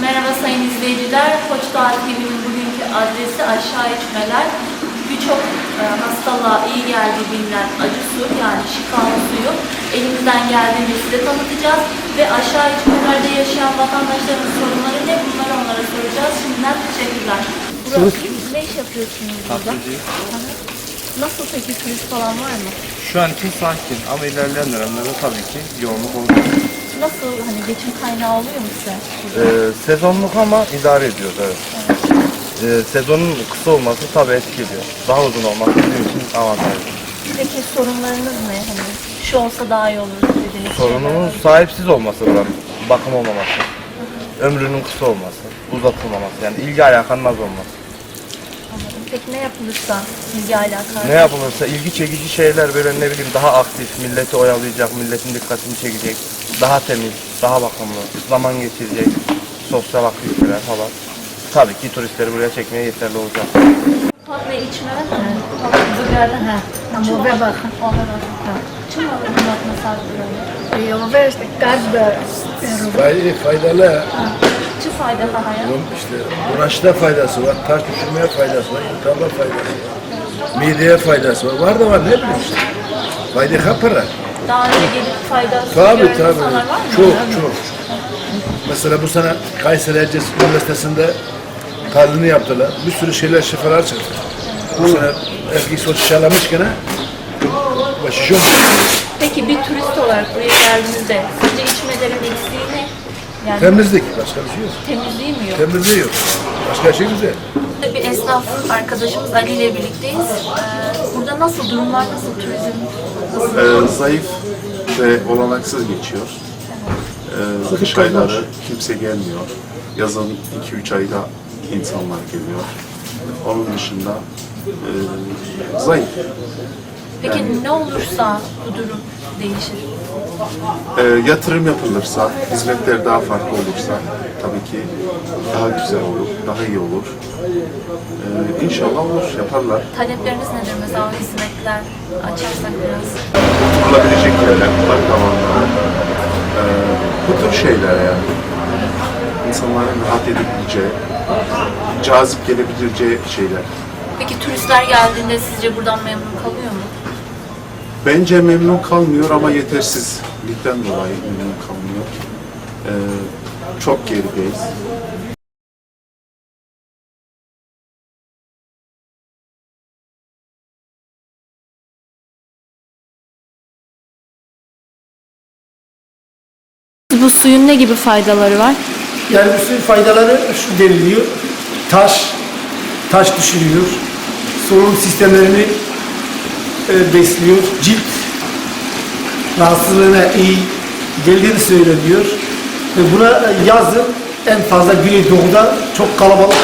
Merhaba sayın izleyiciler. Koç Doğa TV'nin bugünkü adresi aşağı içmeler. Birçok e, hastalığa iyi geldiği bilinen acı su yani şifalı suyu elimizden geldiğince size tanıtacağız. Ve aşağı içmelerde yaşayan vatandaşların sorunları ne bunları onlara soracağız. Şimdiden teşekkürler. Burak, ne iş yapıyorsunuz burada? Nasıl peki turist falan var mı? Şu an için sakin ama ilerleyen dönemlerde tabii ki yoğunluk olacak. Nasıl hani geçim kaynağı oluyor mu size? Ee, sezonluk ama idare ediyoruz evet. Ee, sezonun kısa olması tabii etkiliyor. Daha uzun olması bizim için avantajlı. Peki sorunlarınız ne? Hani şu olsa daha iyi olur dediğiniz Sorunumuz şeyler. sahipsiz olması buranın. Bakım olmaması. Ömrünün kısa olması. Uzatılmaması. Yani ilgi alakanın az olması. Anladım. Peki ne yapılırsa ilgi alaka? Ne yapılırsa ilgi çekici şeyler böyle ne bileyim daha aktif, milleti oyalayacak, milletin dikkatini çekecek, daha temiz, daha bakımlı, zaman geçirecek, sosyal aktiviteler falan. Tabii ki turistleri buraya çekmeye yeterli olacak. Tat ve içme mi? Zıgarda ha. Ama ve bakın. Ona bakın. Çim alırım bak mesela böyle. I ove işte każda Fay- faydalı. Çi fayda daha ya? İşte uğraşta faydası var, taş düşürmeye faydası var, yutama faydası var. Mideye faydası var. Var da var ne bileyim işte. Fayda kapara. Daha önce gelip faydası Tabii tabii. insanlar var mı? Çok çok. Mesela bu sene Kayseri Erciyes Üniversitesi'nde tahlilini yaptılar. Bir sürü şeyler şifalar çıktı. Bu sene eski sosyalamış gene başı yok. Peki bir turist olarak buraya geldiğinizde sizce içmelerin eksiği ne? Yani Temizlik. Başka bir şey yok. temizliği mi yok? Temizliği yok. Başka şey güzel. Burada bir esnaf arkadaşımız Ali ile birlikteyiz. Ee, burada nasıl durumlar, nasıl turizm? Ee, zayıf ve olanaksız geçiyor. Ee, kış ayları kimse gelmiyor. Yazın 2-3 ayda insanlar geliyor. Onun dışında e, zayıf. Peki ne olursa bu durum değişir. Ee, yatırım yapılırsa, hizmetler daha farklı olursa tabii ki daha güzel olur, daha iyi olur. Ee, inşallah olur, yaparlar. Talepleriniz nedir mesela o hizmetler açarsak biraz? Kurulabilecek yerler, park alanları. Ee, bu tür şeyler yani. İnsanların rahat edebileceği, cazip gelebileceği şeyler. Peki turistler geldiğinde sizce buradan memnun kalıyor mu? Bence memnun kalmıyor ama yetersizlikten dolayı memnun kalmıyor. Ee, çok gerideyiz. Bu suyun ne gibi faydaları var? Yani bu suyun faydaları şu deniliyor. Taş, taş düşürüyor. Solunum sistemlerini e, besliyor. Cilt rahatsızlığına iyi geldiğini söyleniyor. Ve buna yazın en fazla Güneydoğu'da çok kalabalık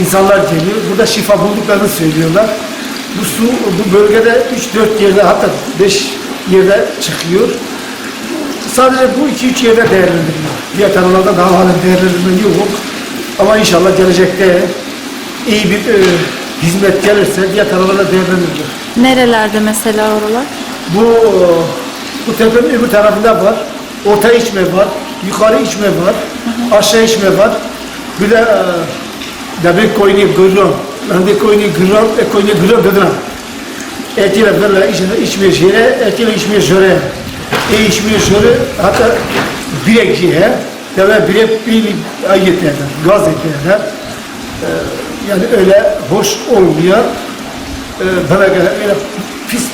insanlar geliyor. Burada şifa bulduklarını söylüyorlar. Bu su bu bölgede 3-4 yerde hatta 5 yerde çıkıyor. Sadece bu iki üç yerde değerlendiriliyor. Diğer taraflarda daha halen değerlendirme yok. Ama inşallah gelecekte iyi bir e, hizmet gelirse diğer taraflarda değerlendirilir. Nerelerde mesela oralar? Bu bu tepenin öbür tarafında var. Orta içme var, yukarı içme var, aşağı içme var. Bir de e, demek koyunu gırram. Ben de koyunu gırram, e koyunu gırram dedim. Etiyle böyle içine içmiyor şeye, etiyle içmiyor şöyle. E içmiyor şöyle, hatta birek şeye, deve birek bir ay yeterler, gaz yeterler. E, yani öyle hoş olmuyor. E, bana göre öyle pis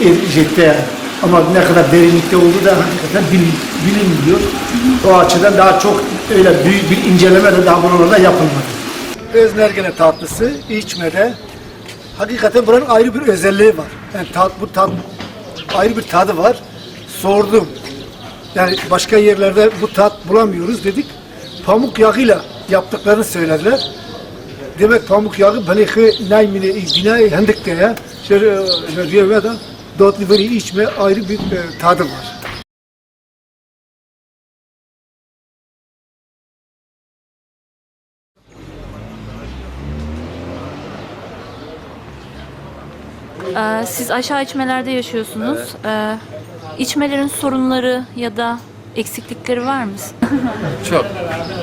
eriyecekte yani. Ama ne kadar derinlikte olduğu da hakikaten bilin, bilinmiyor. O açıdan daha çok öyle büyük bir inceleme de daha buralarda yapılmadı. Öznergene tatlısı içmede hakikaten buranın ayrı bir özelliği var. Yani tat, bu tat ayrı bir tadı var. Sordum. Yani başka yerlerde bu tat bulamıyoruz dedik. Pamuk yağıyla yaptıklarını söylediler. Demek pamuk yağı beni hı naymine binayı hendikte ya. Şöyle ve da dotlu böyle içme ayrı bir e, tadı var. Ee, siz aşağı içmelerde yaşıyorsunuz. Ee, içmelerin sorunları ya da eksiklikleri var mı? Çok.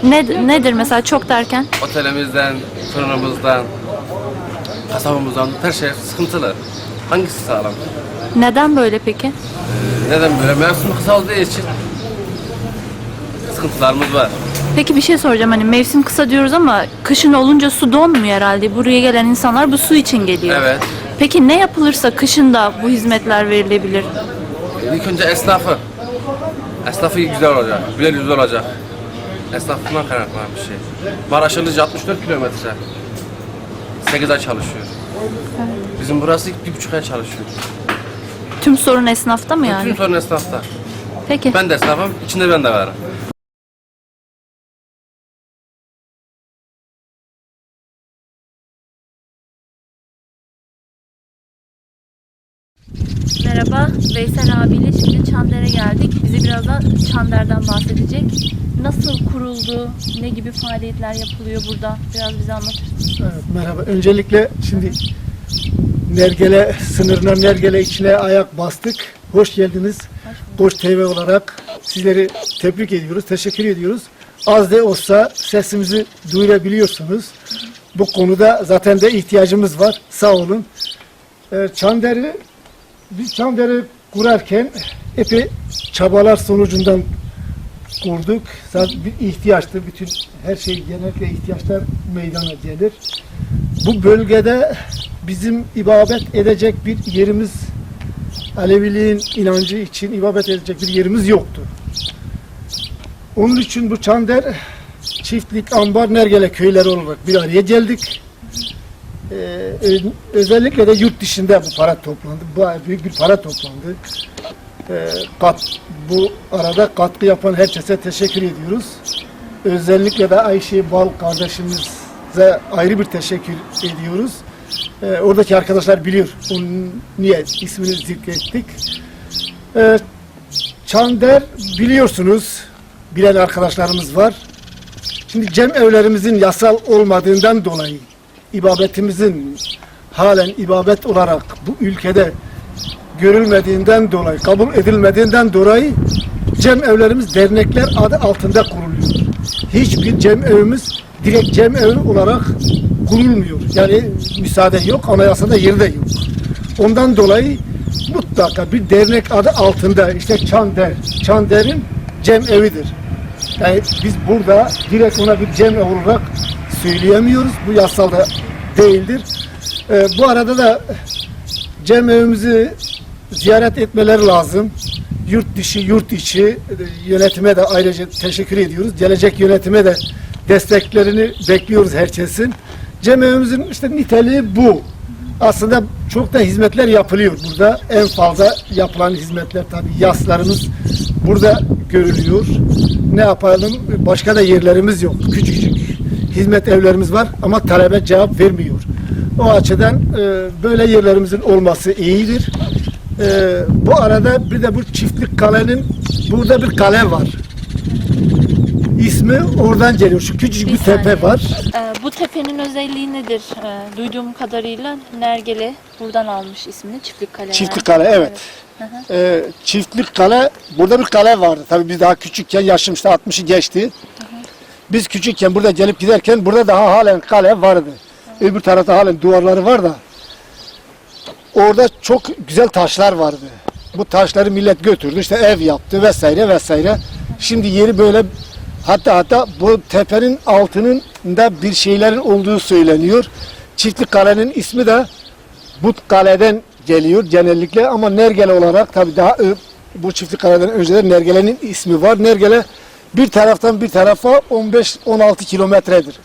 ne, nedir mesela çok derken? Otelimizden, fırınımızdan, kasabımızdan her şey sıkıntılı. Hangisi sağlam? Neden böyle peki? Neden böyle? Mevsim kısa olduğu için sıkıntılarımız var. Peki bir şey soracağım hani mevsim kısa diyoruz ama kışın olunca su donmuyor herhalde. Buraya gelen insanlar bu su için geliyor. Evet. Peki ne yapılırsa kışın da bu hizmetler verilebilir? İlk önce esnafı. Esnafı güzel olacak, güler yüzlü olacak. Esnafından kaynaklanan bir şey. Maraş Ilıca 64 kilometre. 8 ay çalışıyor. Bizim burası bir buçuk ay çalışıyor. Tüm sorun esnafta mı yani? Bütün sorun esnafta. Peki. Ben de esnafım, içinde ben de varım. Merhaba, Veysel abiyle şimdi Çander'e geldik. Bize biraz da Çander'den bahsedecek. Nasıl kuruldu, ne gibi faaliyetler yapılıyor burada? Biraz bize anlatır mısın? Evet, merhaba. Öncelikle şimdi Nergele sınırına, Nergele içine ayak bastık. Hoş geldiniz. Koç TV olarak sizleri tebrik ediyoruz, teşekkür ediyoruz. Az da olsa sesimizi duyurabiliyorsunuz. Bu konuda zaten de ihtiyacımız var. Sağ olun. Ee, Çander'i biz Çander'i kurarken epey çabalar sonucundan kurduk. Zaten bir ihtiyaçtı. Bütün her şey genellikle ihtiyaçlar meydana gelir. Bu bölgede bizim ibadet edecek bir yerimiz Aleviliğin inancı için ibadet edecek bir yerimiz yoktu. Onun için bu Çander çiftlik, ambar, Nergele köyleri olarak bir araya geldik. Ee, ö- özellikle de yurt dışında bu para toplandı. Bayağı büyük bir para toplandı. Ee, kat, bu arada katkı yapan herkese teşekkür ediyoruz. Özellikle de Ayşe Bal kardeşimize ayrı bir teşekkür ediyoruz. Ee, oradaki arkadaşlar biliyor onun niye ismini zikrettik. Ee, Çander biliyorsunuz bilen arkadaşlarımız var. Şimdi cem evlerimizin yasal olmadığından dolayı ibadetimizin halen ibadet olarak bu ülkede görülmediğinden dolayı, kabul edilmediğinden dolayı cem evlerimiz dernekler adı altında kuruluyor. Hiçbir cem evimiz direkt cem evi olarak kurulmuyor. Yani müsaade yok, anayasada yeri de yok. Ondan dolayı mutlaka bir dernek adı altında işte Çander, Çander'in cem evidir. Yani biz burada direkt ona bir cem olarak söyleyemiyoruz. Bu yasalda değildir. Ee, bu arada da cem evimizi ziyaret etmeleri lazım. Yurt dışı, yurt içi e, yönetime de ayrıca teşekkür ediyoruz. Gelecek yönetime de desteklerini bekliyoruz herkesin. Cem evimizin işte niteliği bu. Aslında çok da hizmetler yapılıyor burada. En fazla yapılan hizmetler tabii yaslarımız burada görülüyor. Ne yapalım? Başka da yerlerimiz yok. Küçük hizmet evlerimiz var ama talebe cevap vermiyor. O açıdan e, böyle yerlerimizin olması iyidir. E, bu arada bir de bu çiftlik kalenin burada bir kale var. İsmi oradan geliyor. Şu küçücük bir, Bir tepe var. Ee, bu tepenin özelliği nedir? Ee, duyduğum kadarıyla Nergele buradan almış ismini Çiftlik Kale. Çiftlik kale evet. Ee, çiftlik kale burada bir kale vardı. Tabii biz daha küçükken yaşım işte 60'ı geçti. Biz küçükken burada gelip giderken burada daha halen kale vardı. Öbür tarafta halen duvarları var da orada çok güzel taşlar vardı. Bu taşları millet götürdü işte ev yaptı vesaire vesaire. Şimdi yeri böyle hatta hatta bu tepenin altının da bir şeylerin olduğu söyleniyor. Çiftlik kalenin ismi de bu kaleden geliyor genellikle ama Nergele olarak tabii daha bu çiftlik kaleden önce de Nergele'nin ismi var. Nergele bir taraftan bir tarafa 15-16 kilometredir.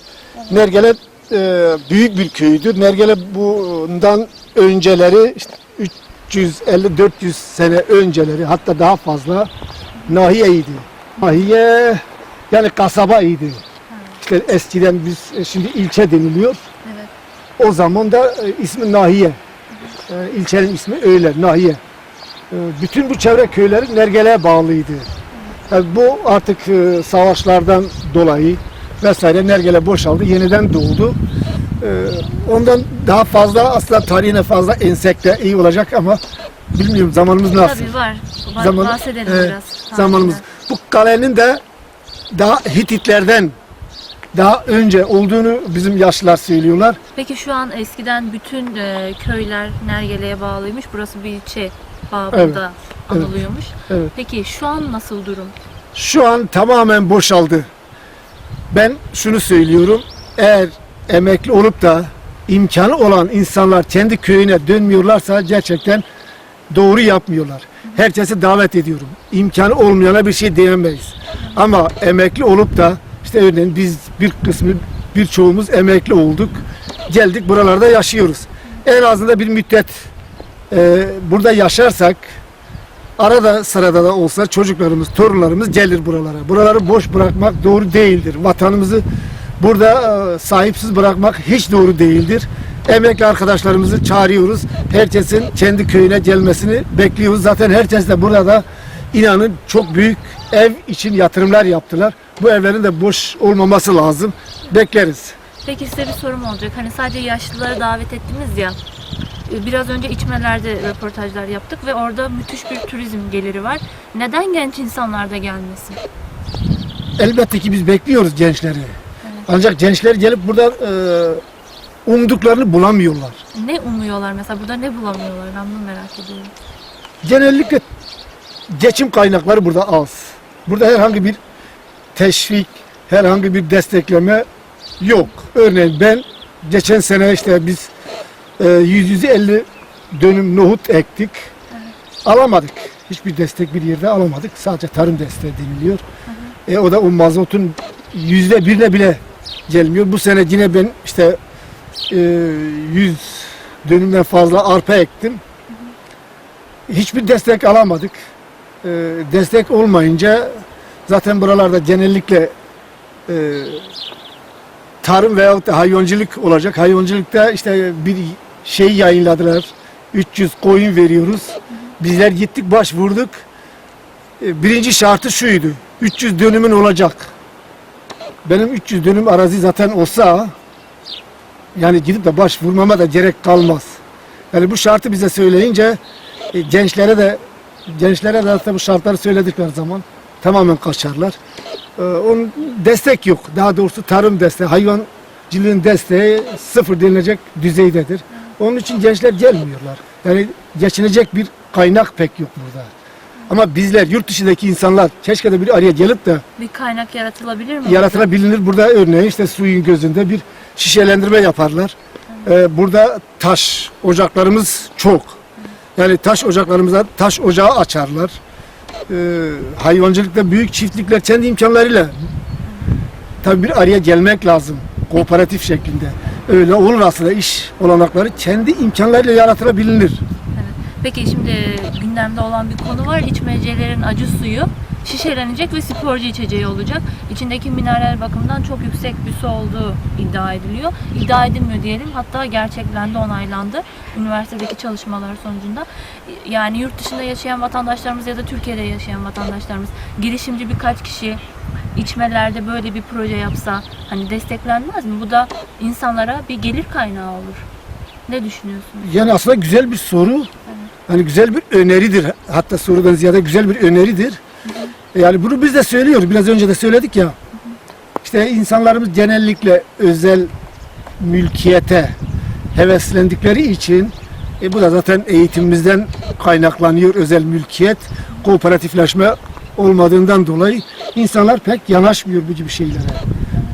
Nergele e, büyük bir köydür. Nergele bundan önceleri işte 350-400 sene önceleri hatta daha fazla nahiyeydi. Nahiye yani kasabaydı. İşte eskiden biz e, şimdi ilçe deniliyor. O zaman da e, ismi Nahiye. E, ilçenin ismi öyle, Nahiye. E, bütün bu çevre köyleri Nergele'ye bağlıydı. Yani bu artık e, savaşlardan dolayı vesaire Nergele boşaldı, yeniden doğdu. E, ondan daha fazla aslında tarihine fazla ensek de iyi olacak ama bilmiyorum zamanımız nasıl. Tabii var. Var, Zaman- bahsedelim Evet, biraz. zamanımız. Bu kalenin de daha Hititlerden daha önce olduğunu bizim yaşlılar söylüyorlar. Peki şu an eskiden bütün e, köyler Nergele'ye bağlıymış. Burası bir ilçe babında anılıyormuş. Evet. Peki şu an nasıl durum? Şu an tamamen boşaldı. Ben şunu söylüyorum. Eğer emekli olup da imkanı olan insanlar kendi köyüne dönmüyorlarsa gerçekten doğru yapmıyorlar. Herkesi davet ediyorum. İmkanı olmayana bir şey diyemeyiz. Ama emekli olup da işte örneğin biz bir kısmı birçoğumuz emekli olduk. Geldik buralarda yaşıyoruz. En azından bir müddet e, burada yaşarsak arada sırada da olsa çocuklarımız, torunlarımız gelir buralara. Buraları boş bırakmak doğru değildir. Vatanımızı burada e, sahipsiz bırakmak hiç doğru değildir. Emekli arkadaşlarımızı çağırıyoruz. Herkesin kendi köyüne gelmesini bekliyoruz. Zaten herkes de burada inanın çok büyük ev için yatırımlar yaptılar. Bu evlerin de boş olmaması lazım. Bekleriz. Peki size bir sorum olacak. Hani sadece yaşlıları davet ettiniz ya. E, Biraz önce içmelerde röportajlar yaptık ve orada müthiş bir turizm geliri var. Neden genç insanlar da gelmesin? Elbette ki biz bekliyoruz gençleri. Ancak gençler gelip burada e, umduklarını bulamıyorlar. Ne umuyorlar mesela? Burada ne bulamıyorlar? Ben bunu merak ediyorum. Genellikle geçim kaynakları burada az. Burada herhangi bir teşvik, herhangi bir destekleme yok. Örneğin ben geçen sene işte biz e, 150 dönüm nohut ektik. Alamadık. Hiçbir destek bir yerde alamadık. Sadece tarım desteği deniliyor. E, o da o mazotun yüzde birine bile gelmiyor. Bu sene yine ben işte e, 100 dönümden fazla arpa ektim hiçbir destek alamadık. Ee, destek olmayınca zaten buralarda genellikle e, tarım veyahut da hayvancılık olacak. Hayvancılıkta işte bir şey yayınladılar. 300 koyun veriyoruz. Bizler gittik başvurduk. Ee, birinci şartı şuydu. 300 dönümün olacak. Benim 300 dönüm arazi zaten olsa yani gidip de başvurmama da gerek kalmaz. Yani bu şartı bize söyleyince e, gençlere de gençlere de bu şartları söyledikleri zaman tamamen kaçarlar. E, onun destek yok. Daha doğrusu tarım desteği, hayvancılığın desteği sıfır denilecek düzeydedir. Onun için gençler gelmiyorlar. Yani geçinecek bir kaynak pek yok burada. Ama bizler yurt dışındaki insanlar keşke de bir araya gelip de Bir kaynak yaratılabilir mi? yaratılabilir. Burada örneğin işte suyun gözünde bir şişelendirme yaparlar. Ee, burada taş ocaklarımız çok. Yani taş ocaklarımıza taş ocağı açarlar. Ee, hayvancılıkta büyük çiftlikler kendi imkanlarıyla tabii bir araya gelmek lazım. Kooperatif şeklinde. Öyle olur aslında iş olanakları kendi imkanlarıyla yaratılabilir. Peki şimdi gündemde olan bir konu var. İçmecelerin acı suyu şişelenecek ve sporcu içeceği olacak. İçindeki mineral bakımından çok yüksek bir su olduğu iddia ediliyor. İddia edilmiyor diyelim. Hatta gerçeklendi, onaylandı. Üniversitedeki çalışmalar sonucunda. Yani yurt dışında yaşayan vatandaşlarımız ya da Türkiye'de yaşayan vatandaşlarımız girişimci birkaç kişi içmelerde böyle bir proje yapsa hani desteklenmez mi? Bu da insanlara bir gelir kaynağı olur. Ne düşünüyorsunuz? Yani aslında güzel bir soru. Yani güzel bir öneridir. Hatta sorudan ziyade güzel bir öneridir. Yani bunu biz de söylüyoruz. Biraz önce de söyledik ya. İşte insanlarımız genellikle özel mülkiyete heveslendikleri için e bu da zaten eğitimimizden kaynaklanıyor özel mülkiyet, kooperatifleşme olmadığından dolayı insanlar pek yanaşmıyor bu gibi şeylere.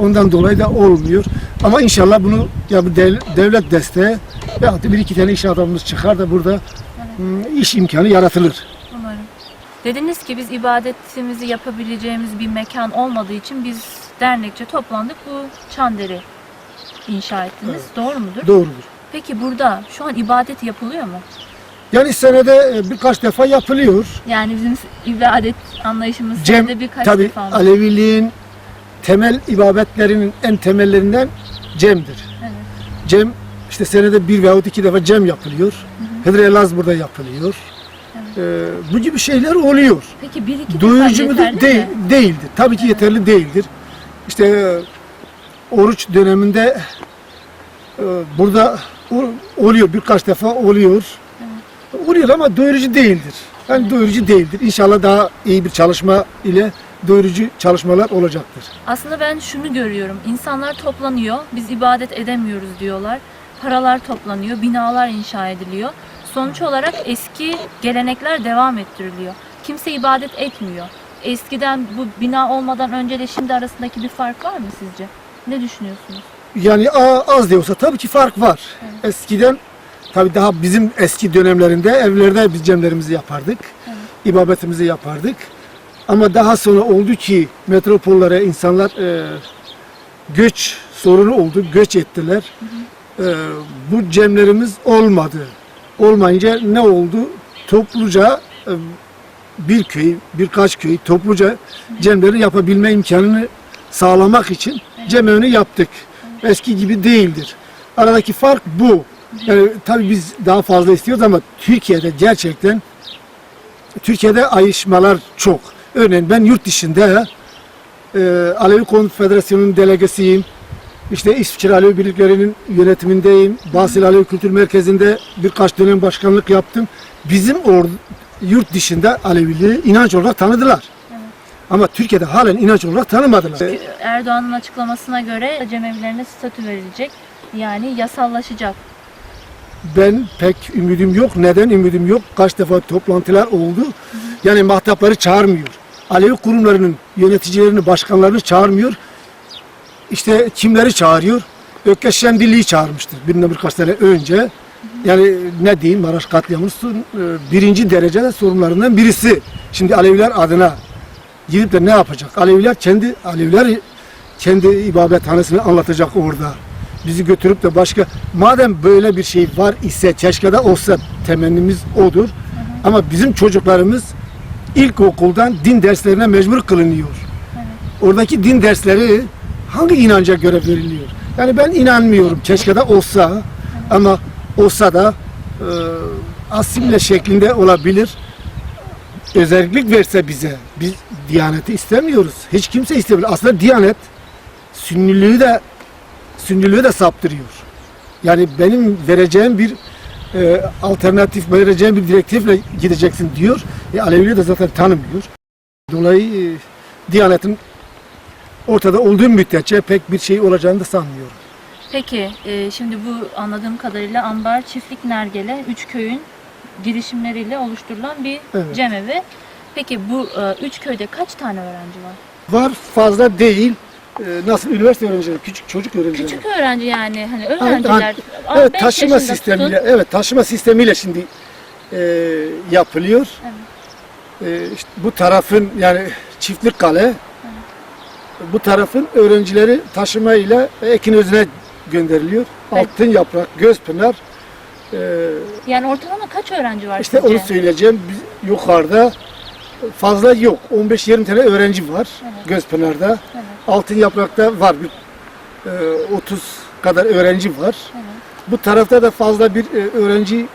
Ondan dolayı da olmuyor. Ama inşallah bunu ya bu dev- devlet desteği ya da bir iki tane iş adamımız çıkar da burada hmm, iş imkanı yaratılır. Dediniz ki biz ibadetimizi yapabileceğimiz bir mekan olmadığı için biz dernekçe toplandık bu çanderi inşa ettiniz. Doğru mudur? Doğrudur. Peki burada şu an ibadet yapılıyor mu? Yani senede e, birkaç defa yapılıyor. Yani bizim ibadet anlayışımız Cem senede birkaç tabi defa mı? Aleviliğin temel ibadetlerinin en temellerinden cemdir. Evet. Cem işte senede bir veyahut iki defa cem yapılıyor. Hıdrı Elaz burada yapılıyor. Ee, bu gibi şeyler oluyor. Peki bir iki Doyurucu mudur? yeterli Değil, değildir. Tabii ki yeterli değildir. İşte e, oruç döneminde e, burada oluyor birkaç defa oluyor. Oluyor ama doyurucu değildir. Yani doyurucu değildir. İnşallah daha iyi bir çalışma ile doyurucu çalışmalar olacaktır. Aslında ben şunu görüyorum. İnsanlar toplanıyor. Biz ibadet edemiyoruz diyorlar. Paralar toplanıyor. Binalar inşa ediliyor. Sonuç olarak eski gelenekler devam ettiriliyor. Kimse ibadet etmiyor. Eskiden bu bina olmadan önce de şimdi arasındaki bir fark var mı sizce? Ne düşünüyorsunuz? Yani az da olsa tabii ki fark var. Eskiden tabii daha bizim eski dönemlerinde evlerde biz cemlerimizi yapardık. ibadetimizi yapardık. Ama daha sonra oldu ki metropollere insanlar e, göç sorunu oldu, göç ettiler. E, bu cemlerimiz olmadı. Olmayınca ne oldu? Topluca e, bir köy, birkaç köy topluca cemleri yapabilme imkanını sağlamak için cemevini yaptık. Eski gibi değildir. Aradaki fark bu. Yani tabii biz daha fazla istiyoruz ama Türkiye'de gerçekten Türkiye'de ayrışmalar çok. Örneğin ben yurt dışında e, Alevi Konfederasyonu'nun delegasıyım. İşte İsviçre Alevi Birliklerinin yönetimindeyim. Basil Alevi Kültür Merkezi'nde birkaç dönem başkanlık yaptım. Bizim or yurt dışında Aleviliği inanç olarak tanıdılar. Ama Türkiye'de halen inanç olarak tanımadılar. Erdoğan'ın açıklamasına göre cemevlerine statü verilecek. Yani yasallaşacak. Ben pek ümidim yok. Neden ümidim yok? Kaç defa toplantılar oldu. Yani mahtapları çağırmıyor. Alevi kurumlarının yöneticilerini, başkanlarını çağırmıyor. İşte kimleri çağırıyor? Ökkeş Şendilli'yi çağırmıştır. Birinden birkaç sene önce. Yani ne diyeyim Maraş katliamının e, birinci derecede sorunlarından birisi. Şimdi Aleviler adına gidip de ne yapacak? Aleviler kendi Aleviler kendi ibadethanesini anlatacak orada. Bizi götürüp de başka madem böyle bir şey var ise keşke de olsa temennimiz odur. Ama bizim çocuklarımız ilkokuldan din derslerine mecbur kılınıyor. Oradaki din dersleri hangi inanca göre veriliyor? Yani ben inanmıyorum. Keşke de olsa ama olsa da e, asimle şeklinde olabilir. Özellik verse bize. Biz Diyaneti istemiyoruz. Hiç kimse istemiyor. Aslında Diyanet Sünniliği de Sünniliği de saptırıyor. Yani benim vereceğim bir e, alternatif, vereceğim bir direktifle gideceksin diyor. E, Aleviliği de zaten tanımıyor. Dolayı e, Diyanet'in ortada olduğu müddetçe pek bir şey olacağını da sanmıyorum. Peki e, şimdi bu anladığım kadarıyla Ambar Çiftlik Nergele üç köyün girişimleriyle oluşturulan bir Evet. cemevi. Peki bu e, üç köyde kaç tane öğrenci var? Var fazla değil. E, nasıl üniversite öğrencileri, küçük çocuk öğrencileri. Küçük öğrenci yani hani öğrenciler. Evet beş taşıma yaşında sistemiyle, tutun. evet taşıma sistemiyle şimdi e, yapılıyor. E, işte bu tarafın yani çiftlik kale, bu tarafın öğrencileri taşıma ile Ekin Özü'ne gönderiliyor. Evet. Altın yaprak, Gözpınar, e, Yani ortalama kaç öğrenci var işte sizce? onu söyleyeceğim. Biz yukarıda fazla yok. 15-20 tane öğrenci var Gözpınar'da. Altın yaprakta var bir e, 30 kadar öğrenci var. Bu tarafta da fazla bir e, öğrenci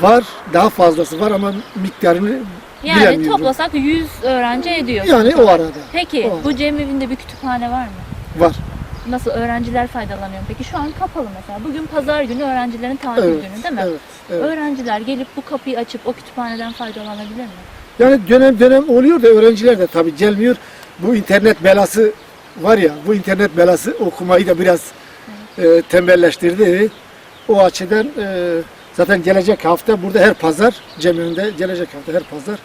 var. Daha fazlası var ama miktarını Yani toplasak 100 öğrenci ediyor. Yani o arada Peki O. bu cemevinde bir kütüphane var mı? var. Nasıl öğrenciler faydalanıyor? Peki şu an kapalı mesela. Bugün pazar günü öğrencilerin tatil Evet, günü değil mi? evet, evet. Öğrenciler gelip bu kapıyı açıp o kütüphaneden faydalanabilir mi? Yani dönem dönem oluyor da öğrenciler de tabii gelmiyor. Bu internet belası var ya, bu internet belası okumayı da biraz e, tembelleştirdi. O açıdan e, zaten gelecek hafta burada her pazar cemevinde gelecek hafta her pazar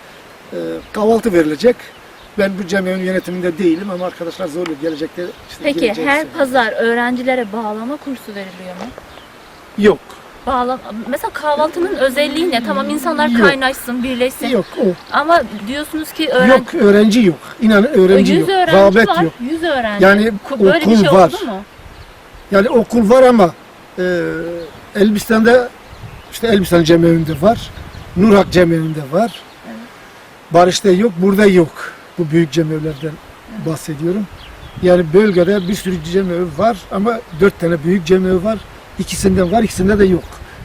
e, kahvaltı verilecek. Ben bu cemevin yönetiminde değilim ama arkadaşlar zorluyor gelecekte. Işte Peki geleceğiz. her pazar öğrencilere bağlama kursu veriliyor mu? yok. Bağla mesela kahvaltının özelliği ne? Tamam insanlar Yok. kaynaşsın, birleşsin. Yok o. Ama diyorsunuz ki öğrenci Yok öğrenci yok. İnanın öğrenci 100 yok. öğrenci Rağbet var. yok. 100 öğrenci. Yani Ku- Böyle bir okul şey var. oldu mu? Yani okul var ama e, Elbistan'da işte Elbistan cemevinde var. Nurhak cemevinde var. Barış'ta yok, burada yok. Bu büyük cemevlerden bahsediyorum. Yani bölgede bir sürü cemevi var ama dört tane büyük cemevi var. İkisinden var, ikisinde de yok.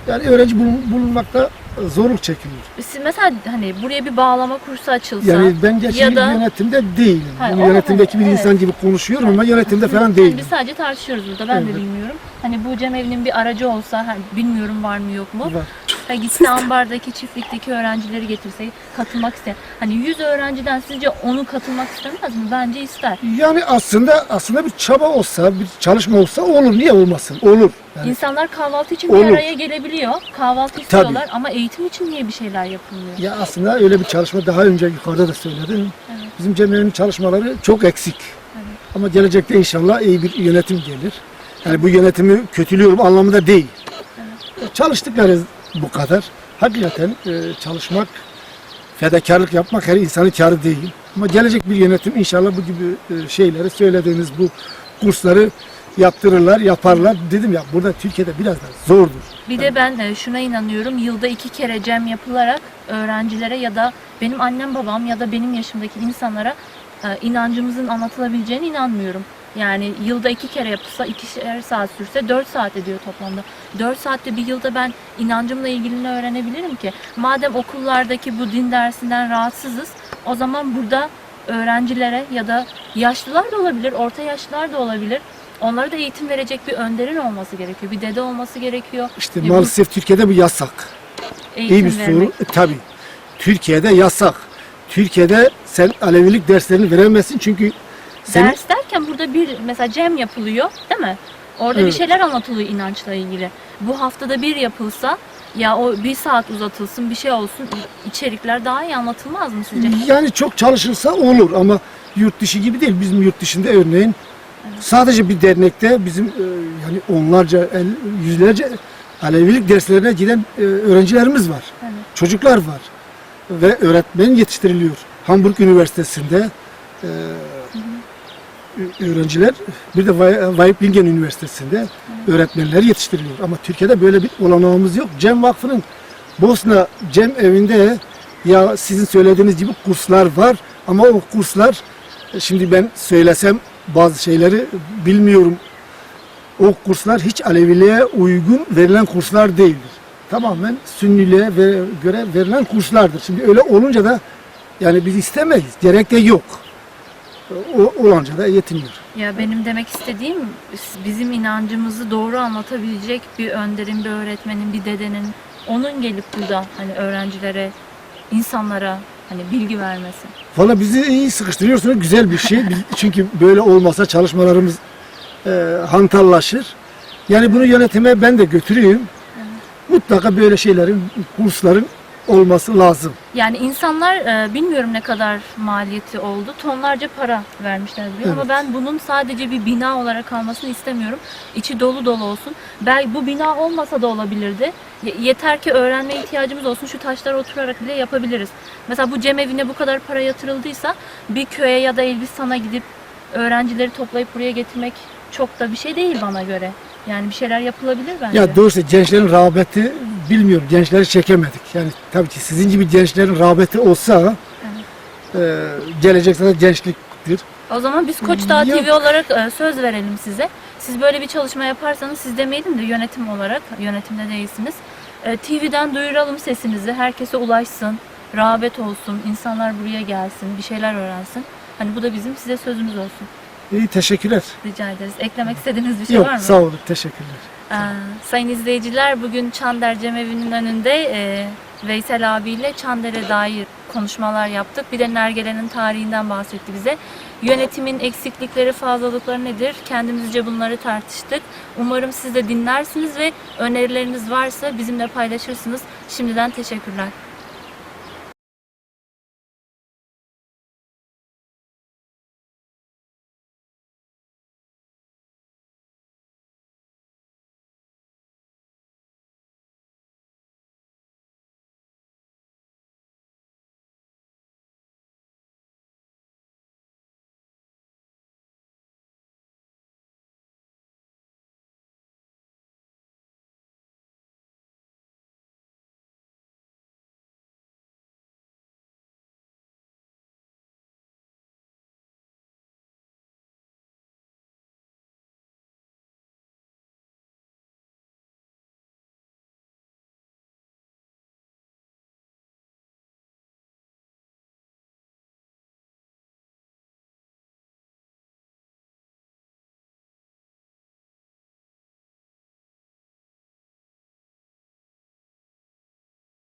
Yani öğrenci bulun- bulunmakta zorluk çekiliyor. Siz mesela hani buraya bir bağlama kursu açılsa Yani ben ya da yönetimde değilim. Hayır, o- yönetimdeki bir evet. insan gibi konuşuyorum ama yönetimde falan Yani değilim. biz sadece tartışıyoruz burada. Ben de Evet. bilmiyorum. Hani bu cemevinin bir aracı olsa hani bilmiyorum var mı yok mu? Var. Ha, gitse ambardaki çiftlikteki öğrencileri getirse katılmak isteyen. Hani 100 öğrenciden sizce onu katılmak istemez mi? Bence ister. Yani aslında aslında bir çaba olsa, bir çalışma olsa olur. Niye olmasın? Olur. Yani İnsanlar kahvaltı için Olur. bir araya gelebiliyor. Kahvaltı istiyorlar ama eğitim için niye bir şeyler yapılmıyor? Ya aslında öyle bir çalışma daha önce yukarıda da söyledim. Bizim cemiyetinin çalışmaları çok eksik. Ama gelecekte inşallah iyi bir yönetim gelir. Yani bu yönetimi kötülüyorum anlamında değil. Çalıştıkları bu kadar. Hakikaten e, çalışmak, fedakarlık yapmak her insanın karı değil. Ama gelecek bir yönetim inşallah bu gibi e, şeyleri söylediğiniz bu kursları yaptırırlar, yaparlar. Dedim ya burada Türkiye'de biraz da zordur. Bir de ben e, şuna inanıyorum. Yılda iki kere cem yapılarak öğrencilere ya da benim annem babam ya da benim yaşımdaki insanlara e, inancımızın anlatılabileceğine inanmıyorum. Yani yılda iki kere yapılsa, ikişer saat sürse 4 saat ediyor toplamda. 4 saatte bir yılda ben inancımla ilgili ne öğrenebilirim ki? Madem okullardaki bu din dersinden rahatsızız, o zaman burada öğrencilere ya da yaşlılar da olabilir, orta yaşlılar da olabilir. Onlara da eğitim verecek bir önderin olması gerekiyor. Bir dede olması gerekiyor. İşte bu maalesef Türkiye'de bu yasak. eğitim İyi bir vermek. soru. E, tabii. Türkiye'de yasak. Türkiye'de sen Alevilik derslerini veremezsin çünkü senin Ders derken burada bir mesela cem yapılıyor değil mi? Orada bir Evet. şeyler anlatılıyor inançla ilgili. Bu haftada bir yapılsa ya o bir saat uzatılsın bir şey olsun içerikler daha iyi anlatılmaz mı sizce? yani çok çalışılsa olur ama yurt dışı gibi değil. Bizim yurt dışında örneğin sadece bir dernekte bizim e, yani onlarca, el, yüzlerce Alevilik derslerine giden e, öğrencilerimiz var. Evet. Çocuklar var. Ve öğretmen yetiştiriliyor. Hamburg Üniversitesi'nde e, öğrenciler bir de Wei- Weiblingen Üniversitesi'nde öğretmenler yetiştiriliyor. Ama Türkiye'de böyle bir olanağımız yok. Cem Vakfı'nın Bosna Cem evinde ya sizin söylediğiniz gibi kurslar var ama o kurslar şimdi ben söylesem bazı şeyleri bilmiyorum. O kurslar hiç Aleviliğe uygun verilen kurslar değildir. Tamamen Sünniliğe göre verilen kurslardır. Şimdi öyle olunca da yani biz istemeyiz. Gerek de yok. Olanca da yetiniyor. Ya benim demek istediğim bizim inancımızı doğru anlatabilecek bir önderin, bir öğretmenin, bir dedenin onun gelip burada hani öğrencilere, insanlara hani bilgi vermesi. Valla bizi iyi sıkıştırıyorsunuz. Güzel bir şey. Çünkü böyle olmasa çalışmalarımız e, hantallaşır. Yani bunu yönetime ben de götüreyim. Mutlaka böyle şeylerin, kursların olması lazım. Yani insanlar e, bilmiyorum ne kadar maliyeti oldu. Tonlarca para vermişler diyor. Ama Evet. ben bunun sadece bir bina olarak kalmasını istemiyorum. İçi dolu dolu olsun. Belki bu bina olmasa da olabilirdi. Ye- yeter ki öğrenme ihtiyacımız olsun. Şu taşlara oturarak bile yapabiliriz. Mesela bu cemevine bu kadar para yatırıldıysa bir köye ya da Elbistan'a gidip öğrencileri toplayıp buraya getirmek çok da bir şey değil bana göre. Yani bir şeyler yapılabilir bence. Ya doğrusu gençlerin rağbeti bilmiyorum. Gençleri çekemedik. Yani tabii ki sizin gibi gençlerin rağbeti olsa e, gelecek zaten gençliktir. O zaman biz Koç Dağı Yok. TV olarak e, söz verelim size. Siz böyle bir çalışma yaparsanız siz demeyelim de yönetim olarak, yönetimde değilsiniz. E, TV'den duyuralım sesimizi, herkese ulaşsın, rağbet olsun, insanlar buraya gelsin, bir şeyler öğrensin. Hani bu da bizim size sözümüz olsun. İyi teşekkürler. Rica ederiz. Eklemek istediğiniz bir şey Yok var mı? sağ olun. Teşekkürler. Ee, sayın izleyiciler bugün Çander Cemevi'nin önünde e, Veysel abiyle Çander'e dair konuşmalar yaptık. Bir de Nergele'nin tarihinden bahsetti bize. Yönetimin eksiklikleri, fazlalıkları nedir? Kendimizce bunları tartıştık. Umarım siz de dinlersiniz ve önerileriniz varsa bizimle paylaşırsınız. Şimdiden teşekkürler.